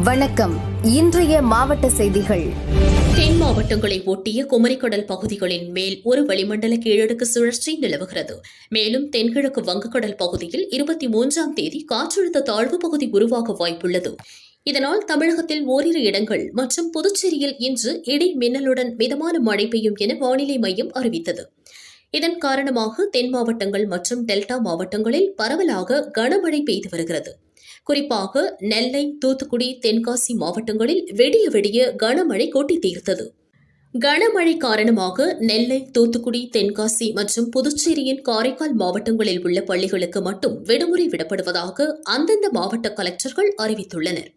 வணக்கம். இன்றைய மாவட்ட செய்திகள். தென் மாவட்டங்களை ஒட்டிய குமரிக்கடல் பகுதிகளின் மேல் ஒரு வளிமண்டல கீழடுக்கு சுழற்சி நிலவுகிறது. மேலும் தென்கிழக்கு வங்கக்கடல் பகுதியில் இருபத்தி மூன்றாம் தேதி காற்றழுத்த தாழ்வு பகுதி உருவாக வாய்ப்புள்ளது. இதனால் தமிழகத்தில் ஓரிரு இடங்கள் மற்றும் புதுச்சேரியில் இன்று இடி மின்னலுடன் மிதமான மழை பெய்யும் என வானிலை மையம் அறிவித்தது. இதன் காரணமாக தென் மாவட்டங்கள் மற்றும் டெல்டா மாவட்டங்களில் பரவலாக கனமழை பெய்து வருகிறது. குறிப்பாக நெல்லை தூத்துக்குடி தென்காசி மாவட்டங்களில் வெடிய வெடிய கனமழை கொட்டி தீர்த்தது. கனமழை காரணமாக நெல்லை தூத்துக்குடி தென்காசி மற்றும் புதுச்சேரியின் காரைக்கால் மாவட்டங்களில் உள்ள பள்ளிகளுக்கு மட்டும் விடுமுறை விடப்படுவதாக அந்தந்த மாவட்ட கலெக்டர்கள் அறிவித்துள்ளனர்.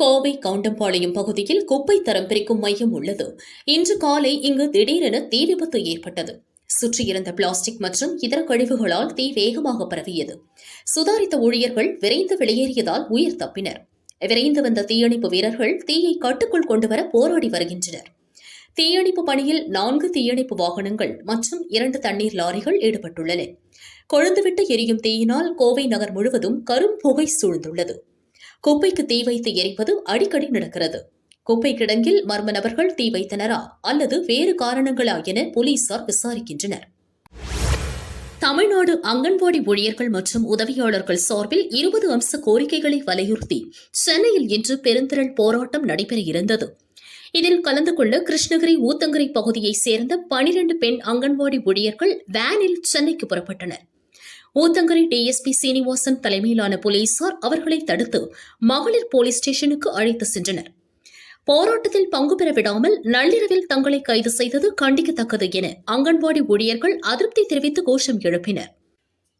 கோவை கவுண்டம்பாளையம் பகுதியில் குப்பை தரம் பிரிக்கும் மையம் உள்ளது. இன்று காலை இங்கு திடீரென தீ விபத்து ஏற்பட்டது. சுற்றியிருந்த பிளாஸ்டிக் மற்றும் இதர கழிவுகளால் தீ வேகமாக பரவியது. சுதாரித்த ஊழியர்கள் விரைந்து வெளியேறியதால் உயிர் தப்பினர். விரைந்து வந்த தீயணைப்பு வீரர்கள் தீயை கட்டுக்குள் கொண்டுவர போராடி வருகின்றனர். தீயணைப்பு பணியில் நான்கு தீயணைப்பு வாகனங்கள் மற்றும் இரண்டு தண்ணீர் லாரிகள் ஈடுபட்டுள்ளன. கொழுந்துவிட்டு எரியும் தீயினால் கோவை நகர் முழுவதும் கரும் புகை சூழ்ந்துள்ளது. குப்பைக்கு தீ வைத்து எரிப்பது அடிக்கடி நடக்கிறது. குப்பை கிடங்கில் மர்ம நபர்கள் தீ வைத்தனரா அல்லது வேறு காரணங்களா என போலீசார் விசாரிக்கின்றனர். தமிழ்நாடு அங்கன்வாடி ஊழியர்கள் மற்றும் உதவியாளர்கள் சார்பில் இருபது அம்ச கோரிக்கைகளை வலியுறுத்தி சென்னையில் இன்று பெருந்திரள் போராட்டம் நடைபெற இருந்தது இதில் கலந்து கொள்ள கிருஷ்ணகிரி ஊத்தங்கரை பகுதியைச் சேர்ந்த பனிரெண்டு பெண் அங்கன்வாடி ஊழியர்கள் வேனில் சென்னைக்கு புறப்பட்டனர். ஊத்தங்கரை டிஎஸ்பி சீனிவாசன் தலைமையிலான போலீசார் அவர்களை தடுத்து மகளிர் போலீஸ் ஸ்டேஷனுக்கு அழைத்து சென்றனர். போராட்டத்தில் பங்கு பெற விடாமல் நள்ளிரவில் தங்களை கைது செய்தது கண்டிக்கத்தக்கது என அங்கன்வாடி ஊழியர்கள் அதிருப்தி தெரிவித்து கோஷம் எழுப்பினர்.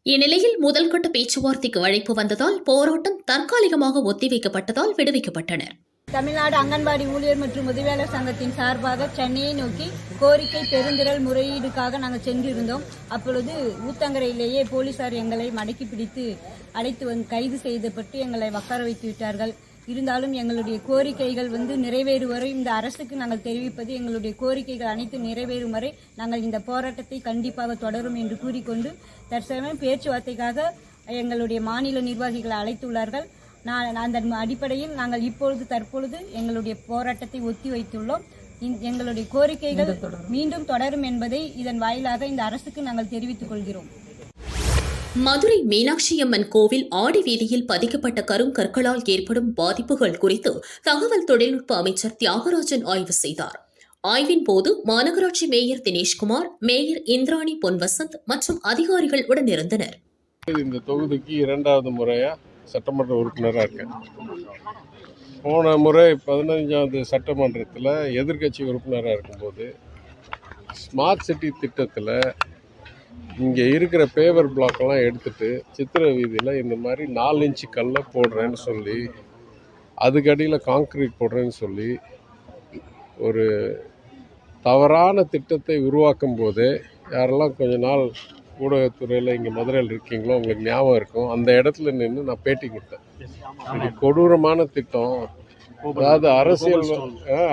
இந்நிலையில் முதல்கட்ட பேச்சுவார்த்தைக்கு அழைப்பு வந்ததால் போராட்டம் தற்காலிகமாக ஒத்திவைக்கப்பட்டதால் விடுவிக்கப்பட்டனர். தமிழ்நாடு அங்கன்வாடி ஊழியர் மற்றும் உதவியாளர் சங்கத்தின் சார்பாக சென்னையை நோக்கி கோரிக்கை பெருந்திரள் முறையீடுக்காக நாங்கள் சென்றிருந்தோம். அப்பொழுது ஊத்தங்கரையிலேயே போலீசார் எங்களை மடக்கி பிடித்து அழைத்து வந்து கைது செய்தப்பட்டு எங்களை உட்கார வைத்து விட்டார்கள். இருந்தாலும் எங்களுடைய கோரிக்கைகள் வந்து நிறைவேறும் வரை இந்த அரசுக்கு நாங்கள் தெரிவிப்பது எங்களுடைய கோரிக்கைகள் அனைத்து நிறைவேறும் வரை நாங்கள் இந்த போராட்டத்தை கண்டிப்பாக தொடரும் என்று கூறிக்கொண்டு தற்சமயம் பேச்சுவார்த்தைக்காக எங்களுடைய மாநில நிர்வாகிகளை அழைத்துள்ளார்கள். நான் அந்த அடிப்படையில் நாங்கள் இப்பொழுது தற்பொழுது எங்களுடைய போராட்டத்தை ஒத்தி வைத்துள்ளோம். எங்களுடைய கோரிக்கைகள் மீண்டும் தொடரும். என்பதை இதன் வாயிலாக இந்த அரசுக்கு நாங்கள் தெரிவித்துக் கொள்கிறோம். மதுரை மீனாட்சியம்மன் கோவில் ஆடி வீதியில் பதிக்கப்பட்ட கருங்கற்களால் ஏற்படும் பாதிப்புகள் குறித்து தகவல் தொழில்நுட்ப அமைச்சர் தியாகராஜன் ஆய்வு செய்தார். ஆய்வின் போது மாநகராட்சி மேயர் தினேஷ்குமார் மேயர் இந்திராணி பொன்வசந்த் மற்றும் அதிகாரிகள் உடனிருந்தனர். இந்த தொகுதிக்கு இரண்டாவது முறையாக சட்டமன்ற உறுப்பினராக இருக்கேன். போன முறை பதினஞ்சாவது சட்டமன்றத்தில் எதிர்க்கட்சி உறுப்பினராக இருக்கும்போது ஸ்மார்ட் சிட்டி திட்டத்தில் இங்கே இருக்கிற பேவர் பிளாக்கெல்லாம் எடுத்துட்டு சித்திர வீதியில் இந்த மாதிரி நாலு இன்ச்சு கல்லை போடுறேன்னு சொல்லி அதுக்கடியில் காங்க்ரீட் போடுறேன்னு சொல்லி ஒரு தவறான திட்டத்தை உருவாக்கும் போது யாரெல்லாம் கொஞ்ச நாள் ஊடகத்துறையில் இங்கே மதுரையில் இருக்கீங்களோ உங்களுக்கு ஞாபகம் இருக்கும். அந்த இடத்துல நின்று நான் பேட்டி கொடுத்தேன். கொடூரமான திட்டம். அதாவது அரசியல்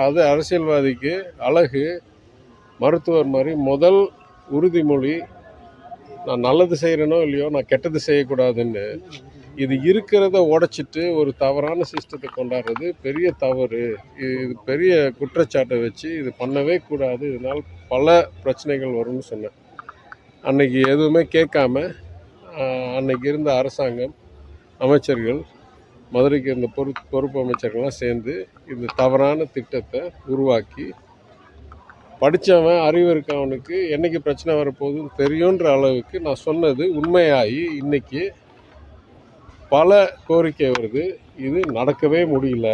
அது அரசியல்வாதிக்கு அழகு மருத்துவர் மாதிரி முதல் உறுதிமொழி நான் நல்லது செய்கிறேனோ இல்லையோ நான் கெட்டது செய்யக்கூடாதுன்னு. இது இருக்கிறத உடைச்சிட்டு ஒரு தவறான சிஸ்டத்தை கொண்டாடுறது பெரிய தவறு. இது பெரிய குற்றச்சாட்டை வச்சு இது பண்ணவே கூடாது. இதனால் பல பிரச்சனைகள் வரும்னு சொன்னேன். அன்னைக்கு எதுவுமே கேட்காம அன்னைக்கு இருந்த அரசாங்கம் அமைச்சர்கள் மதுரைக்கு இருந்த பொறு பொறுப்பு அமைச்சர்கள்லாம் சேர்ந்து இந்த தவறான திட்டத்தை உருவாக்கி படித்தவன் அறிவு இருக்கவனுக்கு என்னைக்கு பிரச்சனை வரப்போகுதுன்னு தெரியுன்ற அளவுக்கு நான் சொன்னது உண்மையாகி இன்றைக்கி பல கோரிக்கை வருது. இது நடக்கவே முடியல.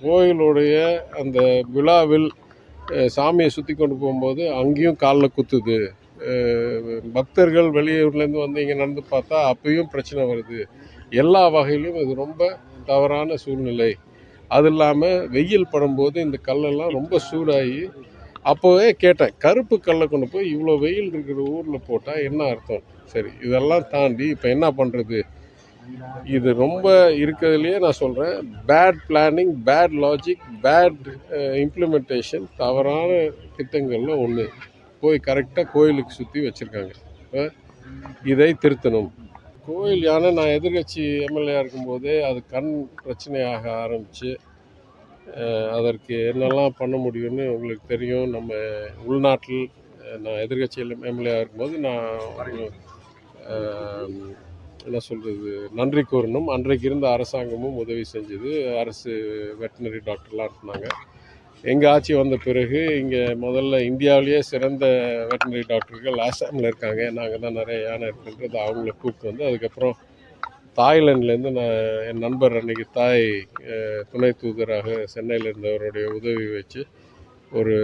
கோயிலுடைய அந்த விழாவில் சாமியை சுற்றி கொண்டு போகும்போது அங்கேயும் காலில் குத்துது. பக்தர்கள் வெளியூர்லேருந்து வந்து இங்கே நடந்து பார்த்தா அப்பயும் பிரச்சனை வருது. எல்லா வகையிலும் இது ரொம்ப தவறான சூழ்நிலை. அது இல்லாமல் வெயில் படும்போது இந்த கல்லெல்லாம் ரொம்ப சூடாகி அப்போவே கேட்டேன் கருப்பு கல்லை கொண்டு போய் இவ்வளோ வெயில் இருக்கிற ஊரில் போட்டால் என்ன அர்த்தம்? சரி இதெல்லாம் தாண்டி இப்போ என்ன பண்ணுறது இது ரொம்ப இருக்கிறதுலையே நான் சொல்கிறேன் bad planning bad logic bad implementation தவறான திட்டங்களில் ஒன்று போய் கரெக்டாக கோயிலுக்கு சுற்றி வச்சுருக்காங்க. இதை திருத்தணும். கோயில் யானை நான் எதிர்கட்சி எம்எல்ஏ இருக்கும்போதே அது கண் பிரச்சனையாக ஆரம்பித்து அதற்கு என்னெல்லாம் பண்ண முடியும்னு உங்களுக்கு தெரியும். நம்ம உள்நாட்டில் நான் எதிர்கட்சியில் எம்எல்ஏ இருக்கும்போது நான் என்ன சொல்கிறது நன்றி கூறணும். அன்றைக்கு இருந்த அரசாங்கமும் உதவி செஞ்சது. அரசு வெட்டினரி டாக்டர்லாம் இருந்தாங்க. எங்கள் ஆட்சி வந்த பிறகு இங்கே முதல்ல இந்தியாவிலேயே சிறந்த வெட்டினரி டாக்டர்கள் ஆசாமில் இருக்காங்க. நாங்கள் தான் நிறைய யானை இருக்குன்றது அவங்கள கூப்பிட்டு வந்து அதுக்கப்புறம் தாய்லாண்ட்லேருந்து நான் என் நண்பர் அன்னைக்கு தாய் துணை தூதராக சென்னையில் இருந்தவருடைய உதவி வச்சு ஒரு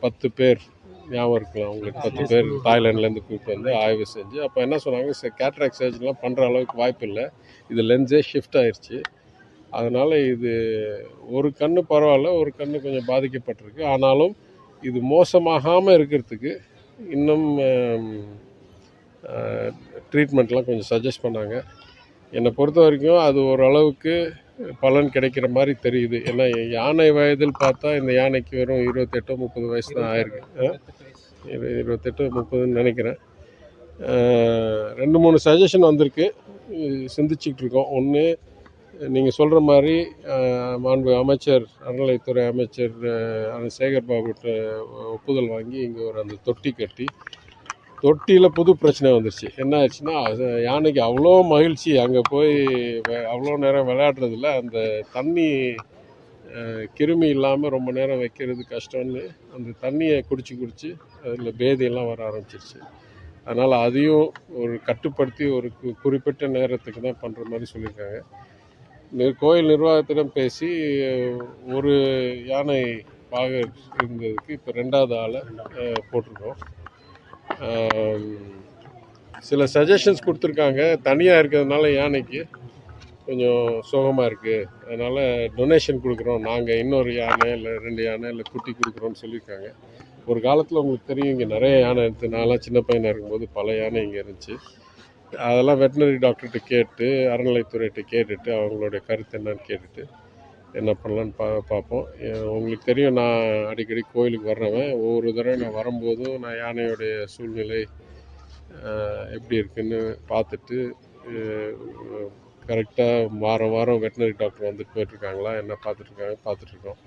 பத்து பேர் ஞாபகம் இருக்கலாம் அவங்களுக்கு பத்து பேர் தாய்லாண்ட்லேருந்து கூப்பிட்டு வந்து ஆய்வு செஞ்சு அப்போ என்ன சொன்னாங்க கேட்ராக் சர்ஜரிலாம் பண்ணுற அளவுக்கு வாய்ப்பு இல்லை. இது லென்ஸே ஷிஃப்ட் ஆயிடுச்சு அதனால் இது ஒரு கண் பரவாயில்ல ஒரு கண் கொஞ்சம் பாதிக்கப்பட்டிருக்கு. ஆனாலும் இது மோசமாகாமல் இருக்கிறதுக்கு இன்னும் ட்ரீட்மெண்ட்லாம் கொஞ்சம் சஜஸ்ட் பண்ணாங்க. என்னை பொறுத்த வரைக்கும் அது ஓரளவுக்கு பலன் கிடைக்கிற மாதிரி தெரியுது. ஏன்னா யானை வயதில் பார்த்தா இந்த யானைக்கு வெறும் இருபத்தெட்டோ முப்பது வயசு தான் ஆயிருக்கு. ஆ? இருபத்தெட்டு முப்பதுன்னு நினைக்கிறேன். ரெண்டு மூணு சஜஷன் வந்திருக்கு. சிந்திச்சிக்கிட்டு சிந்திச்சுக்கிட்டு இருக்கோம். ஒன்று நீங்கள் சொல்கிற மாதிரி மாண்பு அமைச்சர் அறநிலைத்துறை அமைச்சர் சேகர் பாபுட்ட ஒப்புதல் வாங்கி இங்கே ஒரு அந்த தொட்டி கட்டி தொட்டியில் புது பிரச்சனை வந்துருச்சு. என்ன ஆச்சுன்னா அது யானைக்கு அவ்வளோ மகிழ்ச்சி. அங்கே போய் அவ்வளோ நேரம் விளையாடுறதில்ல அந்த தண்ணி கிருமி இல்லாமல் ரொம்ப நேரம் வைக்கிறது கஷ்டம்னு அந்த தண்ணியை குடிச்சு குடிச்சு அதில் பேதியெல்லாம் வர ஆரம்பிச்சிருச்சு. அதனால் அதையும் ஒரு கட்டுப்படுத்தி ஒரு கு- குறிப்பிட்ட நேரத்துக்கு தான் பண்ணுற மாதிரி சொல்லியிருக்காங்க. கோயில் நிர்வாகத்திடம் பேசி ஒரு யானை பாக இருந்ததுக்கு இப்போ ரெண்டாவது ஆளை போட்டிருக்கோம். சில சஜஷன்ஸ் கொடுத்துருக்காங்க. தனியாக இருக்கிறதுனால யானைக்கு கொஞ்சம் சோகமாக இருக்குது அதனால் டொனேஷன் கொடுக்குறோம். நாங்கள் இன்னொரு யானை இல்லை ரெண்டு யானை இல்லை குட்டி கொடுக்குறோன்னு சொல்லியிருக்காங்க. ஒரு காலத்தில் உங்களுக்கு தெரியும் இங்கே நிறைய யானை இருந்துச்சு நான்லாம் சின்ன பையனாக இருக்கும்போது பல யானை இங்கே இருந்துச்சு. அதெல்லாம் வெட்டினரி டாக்டர்கிட்ட கேட்டு அறநிலைத்துறையிட்ட கேட்டுட்டு அவங்களுடைய கருத்து என்னன்னு கேட்டுட்டு என்ன பண்ணலான்னு பா பார்ப்போம். உங்களுக்கு தெரியும் நான் அடிக்கடி கோயிலுக்கு வர்றவன். ஒவ்வொரு தடவை நான் வரும்போதும் நான் யானையோடைய சூழ்நிலை எப்படி இருக்குன்னு பார்த்துட்டு கரெக்டாக வாரம் வாரம் வெட்டினரி டாக்டர் வந்துட்டு போயிட்டுருக்காங்களா என்ன பார்த்துட்ருக்காங்க பார்த்துட்ருக்கோம்